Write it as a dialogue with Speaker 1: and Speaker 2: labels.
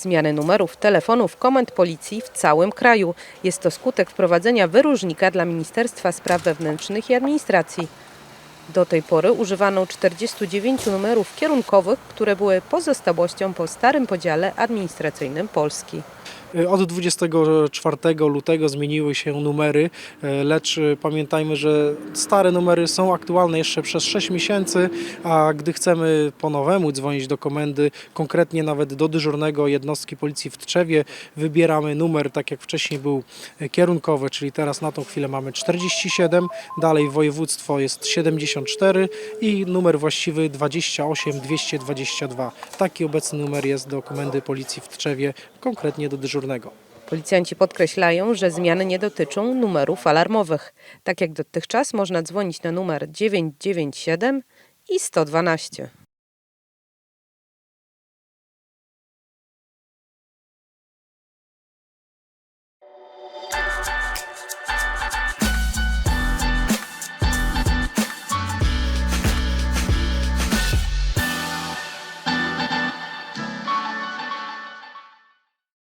Speaker 1: Zmiany numerów telefonów komend policji w całym kraju. Jest to skutek wprowadzenia wyróżnika dla Ministerstwa Spraw Wewnętrznych i Administracji. Do tej pory używano 49 numerów kierunkowych, które były pozostałością po starym podziale administracyjnym Polski.
Speaker 2: Od 24 lutego zmieniły się numery, e, lecz e, pamiętajmy, że stare numery są aktualne jeszcze przez 6 miesięcy, a gdy chcemy po nowemu dzwonić do komendy, konkretnie nawet do dyżurnego jednostki policji w Tczewie, wybieramy numer, tak jak wcześniej był e, kierunkowy, czyli teraz na tą chwilę mamy 47, dalej województwo jest 74 i numer właściwy 28 222. Taki obecny numer jest do komendy policji w Tczewie, konkretnie do dyżurnego.
Speaker 1: Policjanci podkreślają, że zmiany nie dotyczą numerów alarmowych. Tak jak dotychczas można dzwonić na numer 997 i 112.